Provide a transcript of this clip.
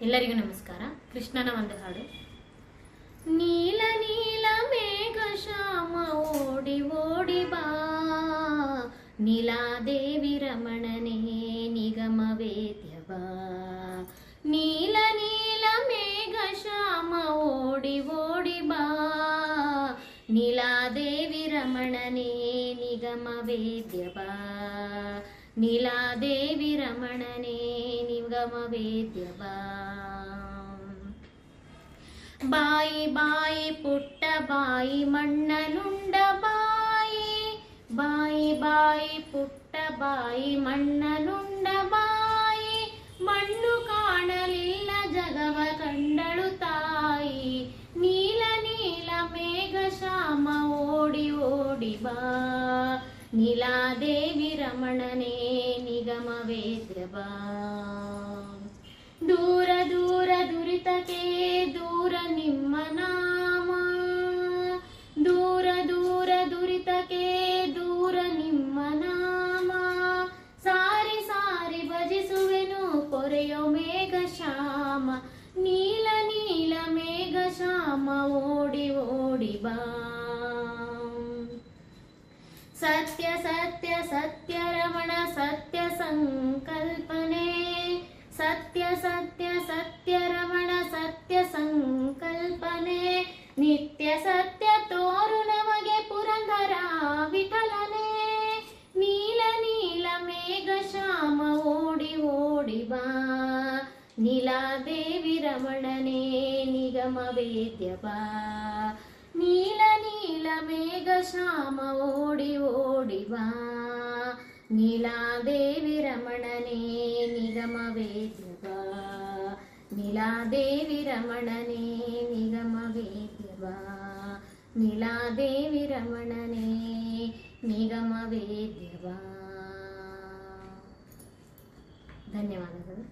ಎಲ್ಲರಿಗೂ ನಮಸ್ಕಾರ. ಕೃಷ್ಣನ ಒಂದು ಹಾಡು. ನೀಲ ನೀಲ ಮೇಘ ಶಾಮ ಓಡಿ ಓಡಿ ಬಾ. ನೀಲಾದೇವಿ ರಮಣನೇ ನಿಗಮ ವೇದ್ಯ ಬಾ ನೀಲ ನೀಲ ಮೇಘ ಶಾಮ ಓಡಿ ಓಡಿ ಬಾ. ನೀಲಾದೇವಿ ರಮಣನೇ ನಿಗಮ ವೇದ್ಯ ಬಾ ನೀಲಾದೇವಿ ರಮಣನೇ ನಿಗಮ ವೇದ್ಯ ಬಾ ಬಾಯಿ ಬಾಯಿ ಪುಟ್ಟ ಬಾಯಿ ಮಣ್ಣನುಂಡ ಬಾಯಿ ಬಾಯಿ ಬಾಯಿ ಪುಟ್ಟ ಬಾಯಿ ಮಣ್ಣನುಂಡ ಬಾಯಿ ಮಣ್ಣು ಕಾಣಲಿಲ್ಲ ಜಗವ ಕಂಡಳು ತಾಯಿ ನೀಲ ನೀಲ ಮೇಘ ಶ್ಯಾಮ ಓಡಿ ಓಡಿ ಬಾ ನೀಲಾದೇವಿ ರಮಣನೇ ನಿಗಮ ವೇದ್ಯ ಬಾ ದೂರ ದೂರ ದುರಿತಕ್ಕೆ ದೂರ శ్యామ ఓడి ఓడి బా. సత్య సత్య సత్య రమణ సత్య సంకల్పనే. సత్య సత్య సత్య రమణ సత్య సంకల్పనే. నిత్య సత్య నీలాదేవి రమణనే నిగమ వేద్యపా నీల నీల మేఘ శ్యామ ఓడి ఓడివా? నీలాదేవి రమణనే నిగమ వేద్యవా నీలాదేవి రమణనే నిగమ వేద్యవా నీలాదేవి రమణనే నిగమ వేద్యవా ధన్యవాదాలు.